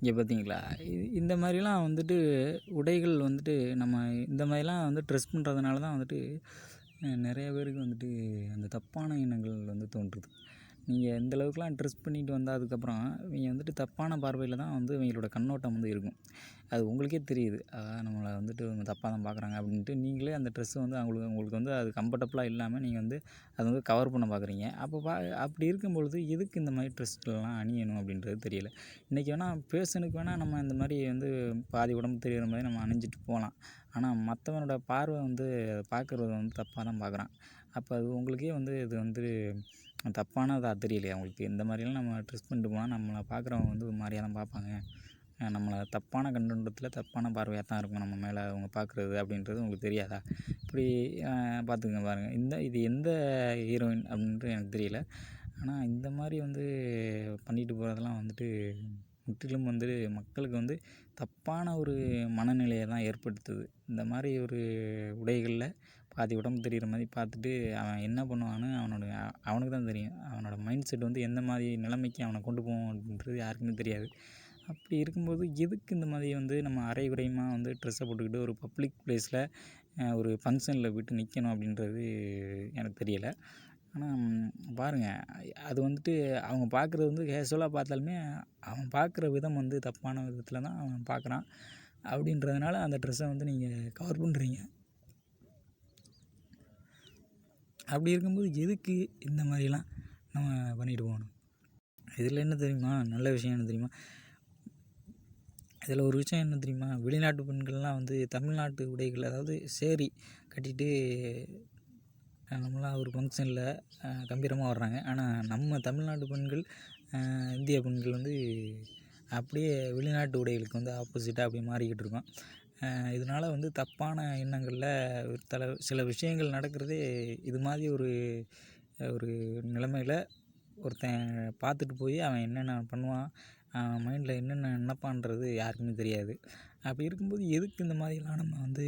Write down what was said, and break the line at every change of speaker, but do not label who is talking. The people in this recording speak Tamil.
இங்கே பார்த்தீங்களா இது இந்த மாதிரிலாம் வந்துட்டு உடைகள் வந்துட்டு நம்ம இந்த மாதிரிலாம் வந்து ட்ரெஸ் பண்ணுறதுனால தான் வந்துட்டு நிறைய பேருக்கு வந்துட்டு அந்த தப்பான எண்ணங்கள் வந்து தோன்றுது. நீங்கள் எந்த அளவுக்குலாம் ட்ரெஸ் பண்ணிட்டு வந்தால் அதுக்கப்புறம் இவங்க வந்துட்டு தப்பான பார்வையில் தான் வந்து இவங்களோட கண்ணோட்டம் வந்து இருக்கும். அது உங்களுக்கே தெரியுது. நம்மளை வந்துட்டு இவங்க தப்பாக தான் பார்க்குறாங்க அப்படின்ட்டு நீங்களே அந்த ட்ரெஸ்ஸு வந்து அவங்களுக்கு உங்களுக்கு வந்து அது கம்ஃபர்டபுளாக இல்லாமல் நீங்கள் வந்து அதை வந்து கவர் பண்ண பார்க்குறீங்க அப்போ பா அப்படி இருக்கும் பொழுது எதுக்கு இந்த மாதிரி ட்ரெஸ்லாம் அணியணும் அப்படின்றது தெரியல. இன்றைக்கி வேணால் ஃபேஷனுக்கு வேணால் நம்ம இந்த மாதிரி வந்து பாதி உடம்பு தெரிகிற மாதிரி நம்ம அணிஞ்சிட்டு போகலாம். ஆனால் மற்றவனோட பார்வை வந்து அதை பார்க்குறது வந்து தப்பாக தான் பார்க்குறான். அப்போ அது உங்களுக்கே வந்து இது வந்து தப்பானதாக தெரியலையா உங்களுக்கு? இந்த மாதிரிலாம் நம்ம ட்ரெஸ் பண்ணிட்டு போனால் நம்மளை பார்க்குறவங்க வந்து ஒரு மாதிரியா தான் பார்ப்பாங்க. நம்மளை தப்பான கண்ணோட்டத்தில் தப்பான பார்வையாக தான் இருக்கும் நம்ம மேலே அவங்க பார்க்குறது அப்படின்றது உங்களுக்கு தெரியாதா? இப்படி பார்த்துக்கங்க பாருங்கள் இந்த இது எந்த ஹீரோயின் அப்படின்ட்டு எனக்கு தெரியல. ஆனால் இந்த மாதிரி வந்து பண்ணிட்டு போகிறதெல்லாம் வந்துட்டு முற்றிலும் வந்து மக்களுக்கு வந்து தப்பான ஒரு மனநிலையை தான் ஏற்படுத்துது. இந்த மாதிரி ஒரு உடைகளில் பாதி உடம்பு தெரிகிற மாதிரி பார்த்துட்டு அவன் என்ன பண்ணுவான்னு அவனோட அவனுக்கு தான் தெரியும். அவனோட மைண்ட் செட் வந்து எந்த மாதிரி நிலைமைக்கு அவனை கொண்டு போகும் அப்படின்றது யாருக்குமே தெரியாது. அப்படி இருக்கும்போது எதுக்கு இந்த மாதிரி வந்து நம்ம அரை குறையுமா வந்து ட்ரெஸ்ஸை போட்டுக்கிட்டு ஒரு பப்ளிக் ப்ளேஸில் ஒரு ஃபங்க்ஷனில் போய்ட்டு நிற்கணும் அப்படின்றது எனக்கு தெரியலை. ஆனால் பாருங்கள் அது வந்துட்டு அவங்க பார்க்குறது வந்து கேஷுவலாக பார்த்தாலுமே அவன் பார்க்குற விதம் வந்து தப்பான விதத்தில் தான் அவன் பார்க்குறான் அப்படின்றதுனால அந்த ட்ரெஸ்ஸை வந்து நீங்கள் கவர் பண்ணுறீங்க அப்படி இருக்கும்போது எதுக்கு இந்த மாதிரிலாம் நம்ம பண்ணிட்டு போகணும்? இதில் என்ன தெரியுமா? நல்ல விஷயம் என்ன தெரியுமா? இதில் ஒரு விஷயம் என்ன தெரியுமா? வெளிநாட்டு பெண்கள்லாம் வந்து தமிழ்நாட்டு உடைகள் அதாவது சேரி கட்டிட்டு நம்மளாம் ஒரு ஃபங்க்ஷனில் கம்பீரமாக வர்றாங்க. ஆனால் நம்ம தமிழ்நாட்டு பெண்கள் இந்திய பெண்கள் வந்து அப்படியே வெளிநாட்டு உடைகளுக்கு வந்து ஆப்போசிட்டாக அப்படியே மாறிக்கிட்டு இருக்கோம். இதனால் வந்து தப்பான எண்ணங்களில் தல சில விஷயங்கள் நடக்கிறதே இது மாதிரி ஒரு ஒரு நிலைமையில் ஒருத்தன் பார்த்துட்டு போய் அவன் என்னென்ன பண்ணுவான் அவன் மைண்டில் என்னென்ன நினப்பான்றது யாருக்குமே தெரியாது. அப்படி இருக்கும்போது எதுக்கு இந்த மாதிரிலாம் நம்ம வந்து